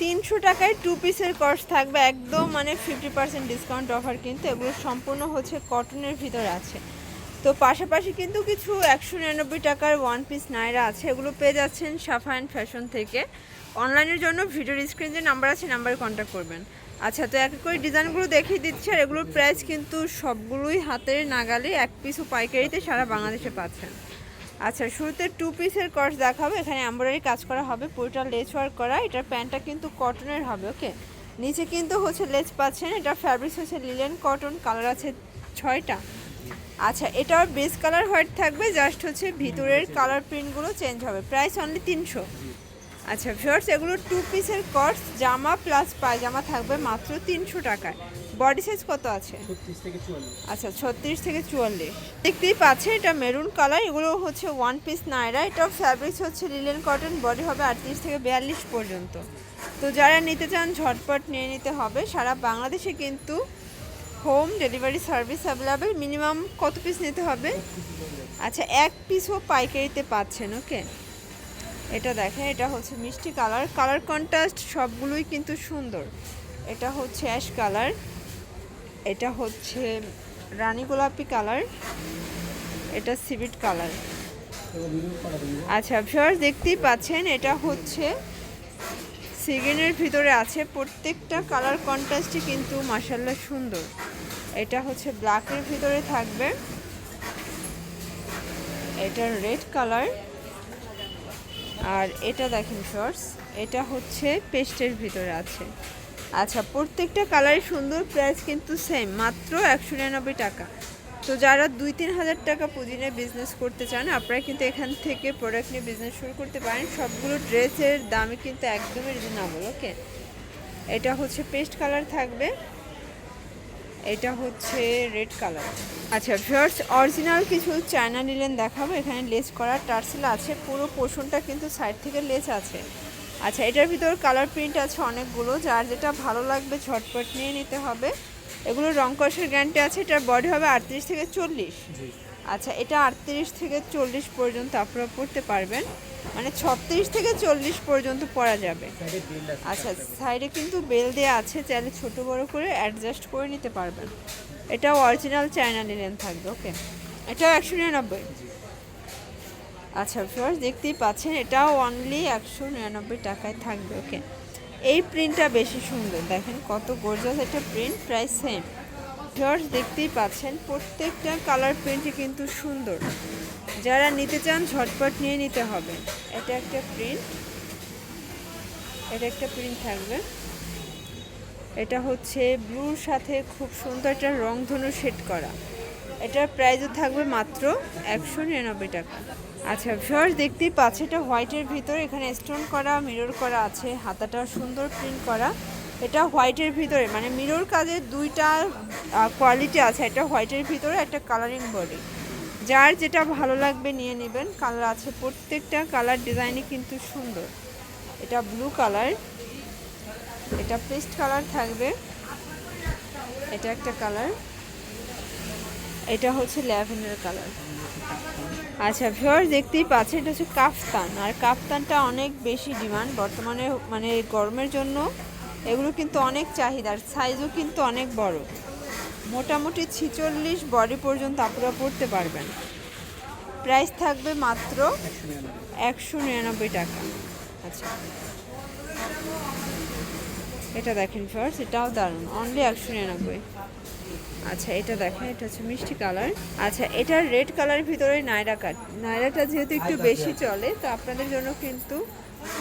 তিনশো টাকায় টু পিসের কর্স থাকবে, একদম মানে ফিফটি পার্সেন্ট ডিসকাউন্ট অফার কিন্তু, এগুলো সম্পূর্ণ হচ্ছে কটনের ভিতরে আছে। তো পাশাপাশি কিন্তু কিছু একশো নিরানব্বই টাকার ওয়ান পিস নাইরা আছে, এগুলো পেয়ে যাচ্ছেন সাফা অ্যান্ড ফ্যাশন থেকে। অনলাইনের জন্য ভিডিওর স্ক্রিন যে নাম্বার আছে নাম্বারে কন্ট্যাক্ট করবেন। আচ্ছা তো এক করে ডিজাইনগুলো দেখিয়ে দিচ্ছে, আর এগুলোর প্রাইস কিন্তু সবগুলোই হাতের নাগালে, এক পিসও পাইকারিতে সারা বাংলাদেশে পাচ্ছেন। আচ্ছা শুরুতে টু পিসের কস দেখাবো। এখানে এমব্রয়ডারি কাজ করা হবে, পুরোটা লেস ওয়ার্ক করা। এটার প্যান্টটা কিন্তু কটনের হবে ওকে নিচে কিন্তু হচ্ছে লেস পাচ্ছেন, এটা ফ্যাব্রিক্স হচ্ছে লিলেন কটন কালার আছে ছয়টা। আচ্ছা এটার বেস কালার হোয়াইট থাকবে জাস্ট হচ্ছে ভিতরের কালার প্রিন্টগুলো চেঞ্জ হবে। প্রাইস অনলি তিনশো। আচ্ছা ভিউয়ার্স এগুলো টু পিসের কর্স জামা প্লাস পায়জামা থাকবে মাত্র তিনশো টাকায়। বডি সাইজ কত আছে? আচ্ছা ছত্রিশ থেকে চুয়াল্লিশ। দেখতেই পাচ্ছেন এটা মেরুন কালার এগুলো হচ্ছে ওয়ান পিস নাইরা এটা ফ্যাব্রিক্স হচ্ছে লিলেন কটন বডি হবে আটত্রিশ থেকে বিয়াল্লিশ পর্যন্ত। তো যারা নিতে চান ঝটপট নিয়ে নিতে হবে। সারা বাংলাদেশে কিন্তু home delivery service available minimum কত পিস নিতে হবে? আচ্ছা এক পিসও পাইকারিতে পাচ্ছেন ওকে এটা দেখেন, এটা হচ্ছে মিষ্টি কালার। কালার কন্ট্রাস্ট সবগুলোই কিন্তু সুন্দর। এটা হচ্ছে অ্যাশ কালার। এটা হচ্ছে রানী গোলাপি কালার। এটা সিভিট কালার। আচ্ছা ভিউয়ার্স দেখতেই পাচ্ছেন, এটা হচ্ছে সিগিনের ভিতরে আছে। প্রত্যেকটা কালার কন্ট্রাস্টই কিন্তু মাসাল্লাহ সুন্দর। এটা হচ্ছে ব্ল্যাকের ভিতরে থাকবে। এটা রেড কালার। আর এটা দেখেন শর্টস এটা হচ্ছে পেস্টের ভিতরে আছে। আচ্ছা প্রত্যেকটা কালারই সুন্দর প্রাইস কিন্তু সেম মাত্র একশো নিরানব্বই টাকা। তো যারা দুই তিন হাজার টাকা পুঁজি নিয়ে বিজনেস করতে চান, আপনারা কিন্তু এখান থেকে প্রোডাক্ট নিয়ে বিজনেস শুরু করতে পারেন। সবগুলো ড্রেসের দামই কিন্তু একদমই রিজনেবল ওকে এটা হচ্ছে পেস্ট কালার থাকবে। এটা হচ্ছে রেড কালার আচ্ছা ভিউয়ার্স অরিজিনাল কিছু চায়না নিলেন দেখাবো, এখানে লেস করা টার্সেল আছে, পুরো পোর্শনটা কিন্তু সাইড থেকে লেস আছে। আচ্ছা এটার ভিতর কালার প্রিন্ট আছে অনেকগুলো, যার যেটা ভালো লাগবে ঝটপট নিয়ে নিতে হবে। এগুলো রং কষের গ্যারান্টি আছে, এটার বডি হবে আটত্রিশ থেকে চল্লিশ। আচ্ছা এটা আটত্রিশ থেকে চল্লিশ পর্যন্ত আপনারা পড়তে পারবেন। মানে ছত্রিশ থেকে চল্লিশ পর্যন্ত পরা যাবে। আচ্ছা সাইডে কিন্তু বেল দেওয়া আছে, চাইলে ছোট বড় করে অ্যাডজাস্ট করে নিতে পারবেন। এটাও অরিজিনাল চায়না লিলেন থাকবে ওকে এটাও একশো নিরানব্বই। আচ্ছা ফিওর্স দেখতেই পাচ্ছেন এটাও অনলি একশো নিরানব্বই টাকায় থাকবে ওকে এই প্রিন্টটা বেশি সুন্দর, দেখেন কত গর্জাস একটা প্রিন্ট প্রাইস সেম ফিওর্স দেখতেই পাচ্ছেন, প্রত্যেকটা কালার প্রিন্টই কিন্তু সুন্দর। যারা নিতে চান, ঝটপট নিয়ে নিতে হবে। এটা একটা প্রিন্ট এটা একটা প্রিন্ট থাকবে। এটা হচ্ছে ব্লুর সাথে খুব সুন্দর একটা রংধনু সেট করা। এটার প্রাইসও থাকবে মাত্র একশো নিরানব্বই টাকা। আচ্ছা ভিউয়ার্স দেখতেই পাচ্ছে এটা হোয়াইটের ভিতরে, এখানে স্টোন করা মিরর করা আছে হাতাটা সুন্দর প্রিন্ট করা। এটা হোয়াইটের ভিতরে মানে মিরর কাজের দুইটা কোয়ালিটি আছে। একটা হোয়াইটের ভিতরে, একটা কালারিং বডি যার যেটা ভালো লাগবে নিয়ে নেবেন। কালার আছে প্রত্যেকটা কালার ডিজাইনই কিন্তু সুন্দর। এটা ব্লু কালার এটা পেস্ট কালার থাকবে। এটা একটা কালার এটা হচ্ছে ল্যাভেন্ডার কালার আচ্ছা ভিউয়ার দেখতেই পাচ্ছেন, এটা হচ্ছে কাফতান। আর কাফতানটা অনেক বেশি ডিমান্ড বর্তমানে মানে গরমের জন্য এগুলো কিন্তু অনেক চাহিদার সাইজও কিন্তু অনেক বড়। মোটামুটি ছিচল্লিশ বডি পর্যন্ত আপনারা পড়তে পারবেন। প্রাইস থাকবে মাত্র একশো নিরানব্বই টাকা। আচ্ছা। এটা দেখেন ফার্স্ট এটাও দারুণ অনলি একশো নিরানব্বই। আচ্ছা এটা দেখেন এটা হচ্ছে মিষ্টি কালার আচ্ছা এটার রেড কালারের ভিতরে নায়রা কাট নায়রাটা যেহেতু একটু বেশি চলে তো আপনাদের জন্য কিন্তু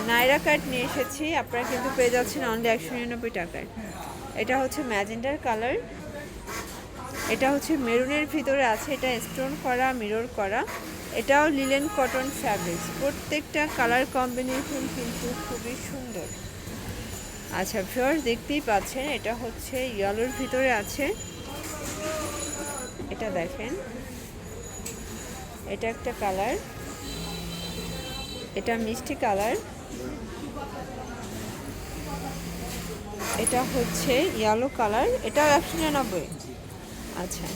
নাইরা কাট নিয়ে এসেছি। আপনারা কিন্তু পেয়ে যাচ্ছেন অনলি একশো নিরানব্বই টাকায়। এটা হচ্ছে ম্যাজেন্ডার কালার। এটা হচ্ছে মেরুনের ভিতরে আছে। এটা স্টোন করা মিরর করা। এটাও লিলেন কটন ফ্যাব্রিক্স প্রত্যেকটা কালার কম্বিনেশন কিন্তু খুবই সুন্দর। আচ্ছা ফিওর্স দেখতেই পাচ্ছেন, এটা হচ্ছে ইয়েলোর ভিতরে আছে। এটা দেখেন। এটা একটা কালার এটা মিষ্টি কালার। এটা হচ্ছে ইয়েলো কালার। এটা একশো নিরানব্বই। আচ্ছা।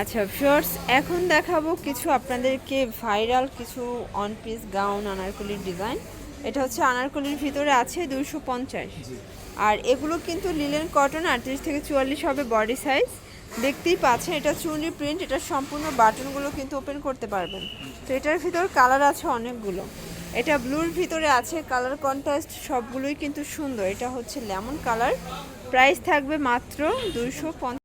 আচ্ছা ফিওর্স এখন দেখাবো কিছু আপনাদেরকে ভাইরাল কিছু অন পিস গাউন আনারকলির ডিজাইন এটা হচ্ছে আনারকলির ভিতরে আছে দুইশো পঞ্চাশ। আর এগুলো কিন্তু লিলেন কটন আটত্রিশ থেকে চুয়াল্লিশ হবে বডি সাইজ দেখতেই পাচ্ছেন, এটা চুনি প্রিন্ট এটা সম্পূর্ণ বাটনগুলো কিন্তু ওপেন করতে পারবেন। তো এটার ভিতর কালার আছে অনেকগুলো। এটা ব্লুর ভিতরে আছে কালার কন্ট্রাস্ট সবগুলোই কিন্তু সুন্দর। এটা হচ্ছে লেমন কালার প্রাইস থাকবে মাত্র দুইশো পঞ্চাশ